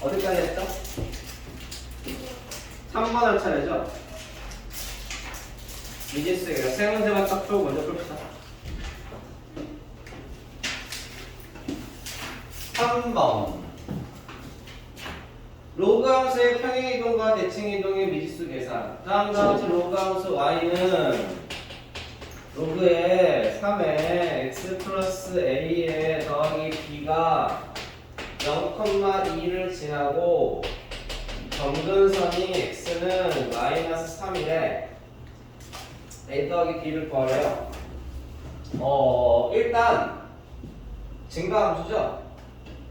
어디까지 했죠? 3번 할 차례죠? 미지수가 세 문제만 딱 풀고 먼저 풉시다. 3번 로그 함수의 평행이동과 대칭이동의 미지수 계산 다음과 같이 로그 함수 y는 로그의 3에 x 플러스 a에 더하기 b가 0,2를 지나고 점근선이 x는 마이너스 3이래 a 더하기 b를 구하래요. 어 일단 증가함수죠?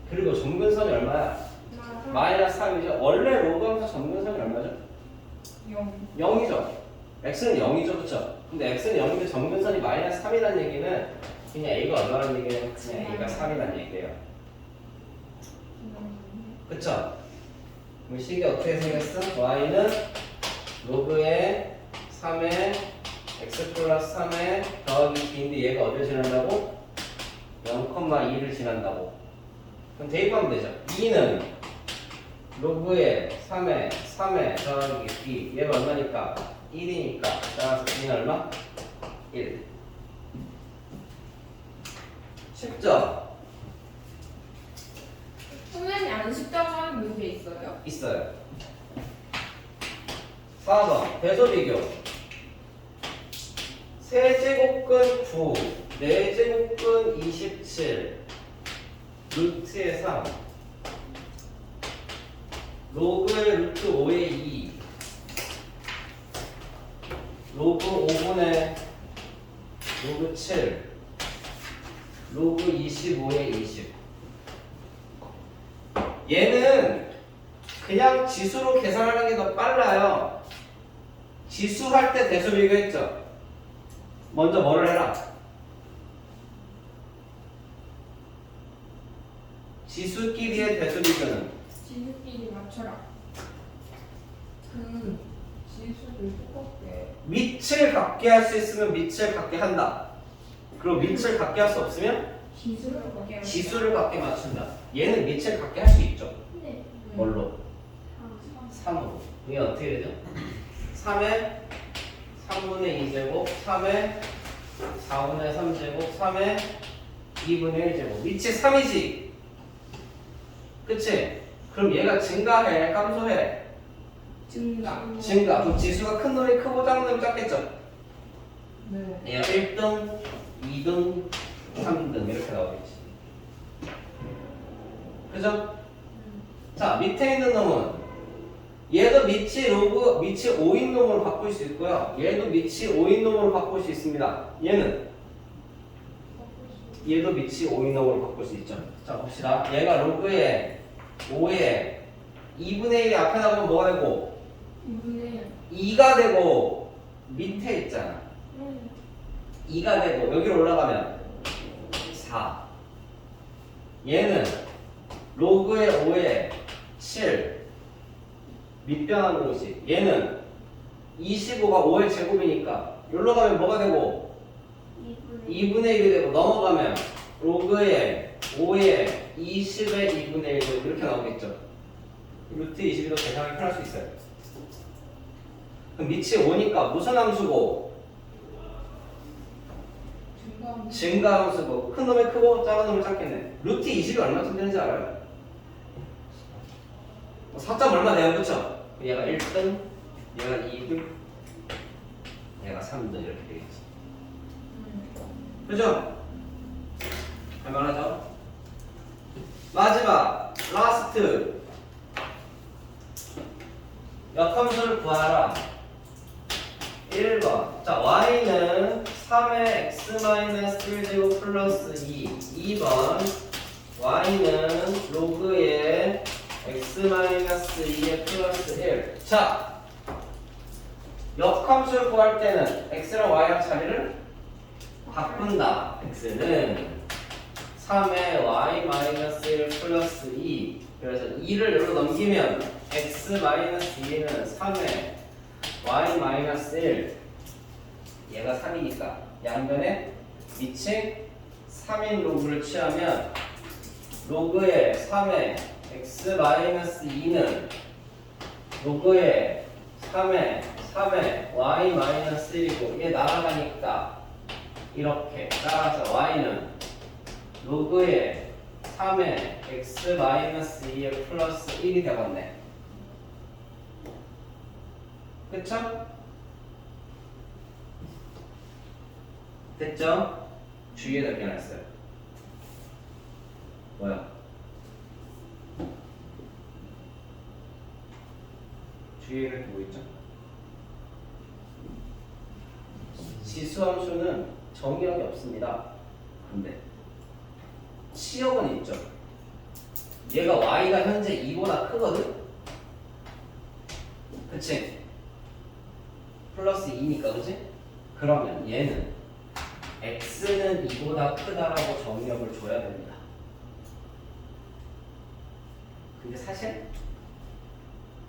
그리고 점근선이 얼마야? 마이너스 3이죠. 원래 로그 함수 점근선이 얼마죠? 0. 0이죠. X는 0이죠. 그쵸? 근데 x는 0인데 점근선이 마이너스 3이라는 얘기는 그냥 a가 얼마라는 얘기는 그냥 a가 3이라는 얘기예요 그쵸? 그럼 식이 어떻게 생겼어? y는 로그의 3에 x 플러스 3에 더하기 b인데 얘가 어디를 지난다고? 0,2를 지난다고 그럼 대입하면 되죠 2는 로그의 3에 3에 더하기 b 얘가 얼마니까? 1이니까 따라서 b는 얼마? 1 쉽죠? 선생님이 안 쉽다고 하는 문제 있어요? 있어요. 4번 배소 비교. 세제곱근 9, 네제곱근 27, 루트의 3, 로그의 루트 5의 2, 로그 5분의 로그 7, 로그 25의 20. 얘는 그냥 지수로 계산하는 게 더 빨라요. 지수 할 때 대수 비교했죠. 먼저 뭐를 해라? 지수끼리의 대수 비교는 지수끼리 맞춰라. 그 지수를 똑같게. 밑을 갖게 할 수 있으면 밑을 갖게 한다. 그리고 밑을 갖게 할 수 없으면 지수를 똑같게. 지수를 갖게 맞춘다. 얘는 밑을 갖게 할 수 있죠. 네. 뭘로? 3으로. 이게 어떻게 되죠? 3에 3분의 2제곱, 3에 4분의 3제곱, 3에 2분의 1제곱. 위치 3이지? 그치? 그럼 얘가 증가해, 감소해? 증가. 증가. 그럼 지수가 큰 놈이 크고 작은 놈이 작겠죠? 네. 얘가 1등, 2등, 3등 이렇게 나오겠지. 그죠? 자, 밑에 있는 놈은 얘도 밑이 로그 밑이 5인 놈으로 바꿀 수 있고요. 얘도 밑이 5인 놈으로 바꿀 수 있습니다. 얘는 얘도 밑이 5인 놈으로 바꿀 수 있죠. 자, 봅시다. 얘가 로그의 5에 2분의 1이 앞에 나오면 뭐가 되고 2분의 2가 되고 밑에 있잖아. 1. 2가 되고 여기로 올라가면 4 얘는 로그의 5에 7 밑변하는 것이 얘는 25가 5의 제곱이니까 여기로 가면 뭐가 되고? 2분의 1이 되고 넘어가면 로그의 5에 20의 2분의 1 되고 이렇게 나오겠죠. 루트 22도 계산하기 편할 수 있어요. 그럼 밑이 5니까 무슨 함수고 증가. 증가함수고 큰 놈이 크고 작은 놈이 작겠네. 루트 20이 얼마쯤 되는지 알아요? 4점 얼마 돼요, 그쵸? 얘가 1등, 얘가 2등, 얘가 3등 이렇게 되겠지. 그죠? 할만하죠? 마지막 라스트 역함수를 구하라 1번 자 y는 3의 x-1제곱 플러스 2 2번 y는 로그의 x-2의 플러스 1 자 역함수를 구할 때는 x랑 y랑 자리를 바꾼다. x는 3의 y-1 플러스 2 그래서 2를 여기로 넘기면 x-2는 3의 y-1 얘가 3이니까 양변에 밑에 3인 로그를 취하면 로그의 3의 x 마이너스 2는 로그의 3의 3의 y 마이너스 1이고 얘 날아가니까 이렇게 따라서 y는 로그의 3의 x 마이너스 2의 플러스 1이 되겠네. 그쵸? 됐죠? 주위에다 변했어요. 뭐야? 주위에 이렇게 뭐 있죠? 지수함수는 정의역이 없습니다. 근데 치역은 있죠. 얘가 y가 현재 2보다 크거든? 그치? 플러스 2니까 그치? 그러면 얘는 x는 2보다 크다라고 정의역을 줘야 됩니다. 근데 사실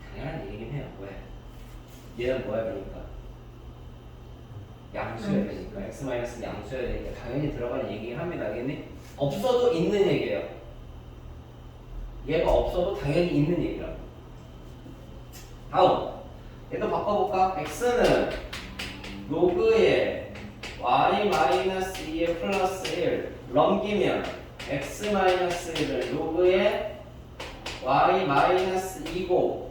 당연한 얘기긴 해요. 왜? 얘는 뭐 해야 되니까? 양수여야 되니까 x 마이너스 양수여야 되니까 당연히 들어가는 얘기긴 합니다. 알겠니? 없어도 있는 얘기예요. 얘가 없어도 당연히 있는 얘기라고. 다음 얘도 바꿔볼까? x는 로그의 y 마이너스 2의 플러스 1 넘기면 x 마이너스 1을 로그의 y 마이너스 2고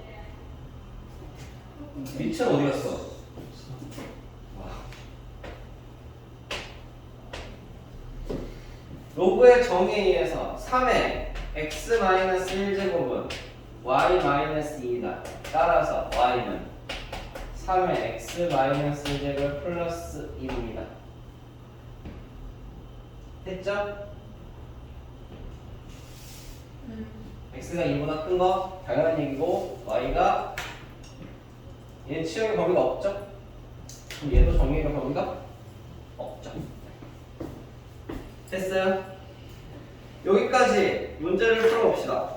밑은 어디 갔어? 와. 로그의 정의에 의해서 3의 x 마이너스 1제곱은 y 마이너스 2다. 따라서 y는 3의 x 마이너스 1제곱 플러스 2입니다. 됐죠? 음. x가 2보다 큰 거 당연한 얘기고 y가 얘는 치역의 범위가 없죠? 그럼 얘도 정의의 범위가 없죠. 됐어요? 여기까지 문제를 풀어봅시다.